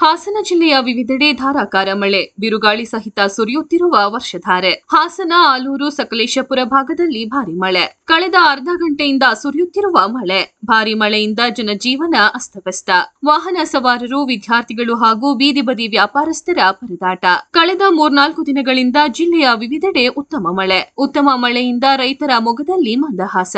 ಹಾಸನ ಜಿಲ್ಲೆಯ ವಿವಿಧೆಡೆ ಧಾರಾಕಾರ ಮಳೆ. ಬಿರುಗಾಳಿ ಸಹಿತ ಸುರಿಯುತ್ತಿರುವ ವರ್ಷಧಾರೆ. ಹಾಸನ, ಆಲೂರು, ಸಕಲೇಶಪುರ ಭಾಗದಲ್ಲಿ ಭಾರಿ ಮಳೆ. ಕಳೆದ ಅರ್ಧ ಗಂಟೆಯಿಂದ ಸುರಿಯುತ್ತಿರುವ ಮಳೆ. ಭಾರಿ ಮಳೆಯಿಂದ ಜನಜೀವನ ಅಸ್ತವ್ಯಸ್ತ. ವಾಹನ ಸವಾರರು, ವಿದ್ಯಾರ್ಥಿಗಳು ಹಾಗೂ ಬೀದಿ ಬದಿ ವ್ಯಾಪಾರಸ್ಥರ ಪರದಾಟ. ಕಳೆದ ಮೂರ್ನಾಲ್ಕು ದಿನಗಳಿಂದ ಜಿಲ್ಲೆಯ ವಿವಿಧೆಡೆ ಉತ್ತಮ ಮಳೆ. ಉತ್ತಮ ಮಳೆಯಿಂದ ರೈತರ ಮೊಗದಲ್ಲಿ ಮಂದಹಾಸ.